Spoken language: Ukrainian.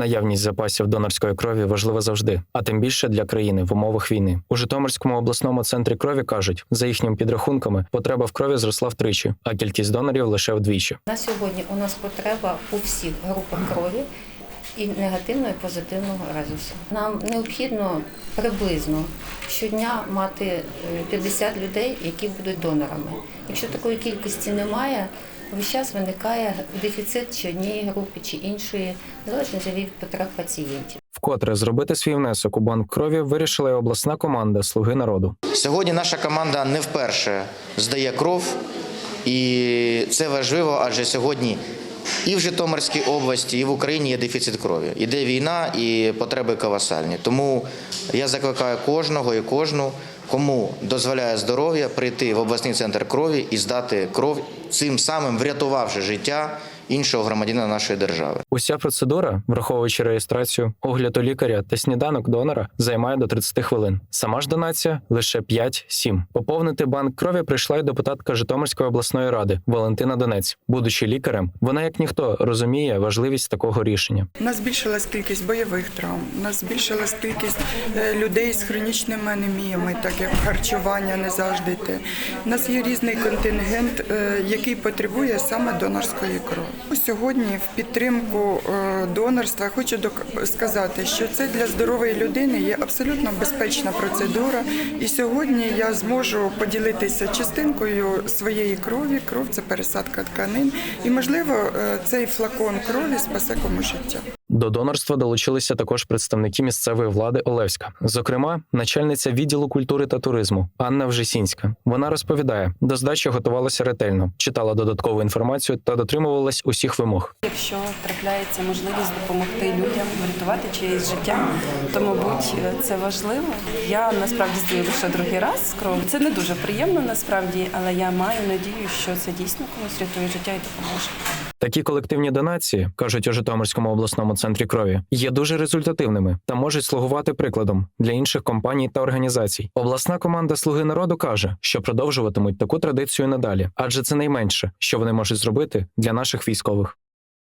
Наявність запасів донорської крові важлива завжди, а тим більше для країни в умовах війни. У Житомирському обласному центрі крові кажуть, за їхніми підрахунками, потреба в крові зросла втричі, а кількість донорів лише вдвічі. На сьогодні у нас потреба у всіх групах крові і негативного і позитивного резусу. Нам необхідно приблизно щодня мати е, 50 людей, які будуть донорами. Якщо такої кількості немає, весь час виникає дефіцит чи однієї групи, чи іншої, залежно від потреб пацієнтів. Вкотре зробити свій внесок у банк крові вирішила й обласна команда Слуги народу. Сьогодні наша команда не вперше здає кров, і це важливо, адже сьогодні і в Житомирській області, і в Україні є дефіцит крові. Іде війна і потреби колосальні. Тому я закликаю кожного і кожну, кому дозволяє здоров'я, прийти в обласний центр крові і здати кров, цим самим врятувавши життя іншого громадянина нашої держави. Уся процедура, враховуючи реєстрацію, огляд у лікаря та сніданок донора, займає до 30 хвилин. Сама ж донація лише 5-7. Поповнити банк крові прийшла й депутатка Житомирської обласної ради Валентина Донець. Будучи лікарем, вона як ніхто розуміє важливість такого рішення. У нас збільшилась кількість бойових травм, у нас збільшилась кількість е, людей з хронічними анеміями, так як харчування не завжди те. У нас є різний контингент, е, який потребує саме донорської крові. Сьогодні в підтримку е, донорства хочу сказати, що це для здорової людини є абсолютно безпечна процедура. І сьогодні я зможу поділитися частинкою своєї крові. Кров це пересадка тканин, і можливо е, цей флакон крові спасе комусь життя. До донорства долучилися також представники місцевої влади Олевська, зокрема, начальниця відділу культури та туризму Анна Вжесінська. Вона розповідає, до здачі готувалася ретельно, читала додаткову інформацію та дотримувалась усіх вимог. Якщо трапляється можливість допомогти людям врятувати чиєсь життя, то мабуть це важливо. Я насправді здаю лише другий раз кров. Це не дуже приємно насправді, але я маю надію, що це дійсно комусь рятує життя і допоможе. Такі колективні донації, кажуть у Житомирському обласному центрі крові, є дуже результативними та можуть слугувати прикладом для інших компаній та організацій. Обласна команда Слуги народу каже, що продовжуватимуть таку традицію надалі, адже це найменше, що вони можуть зробити для наших військових.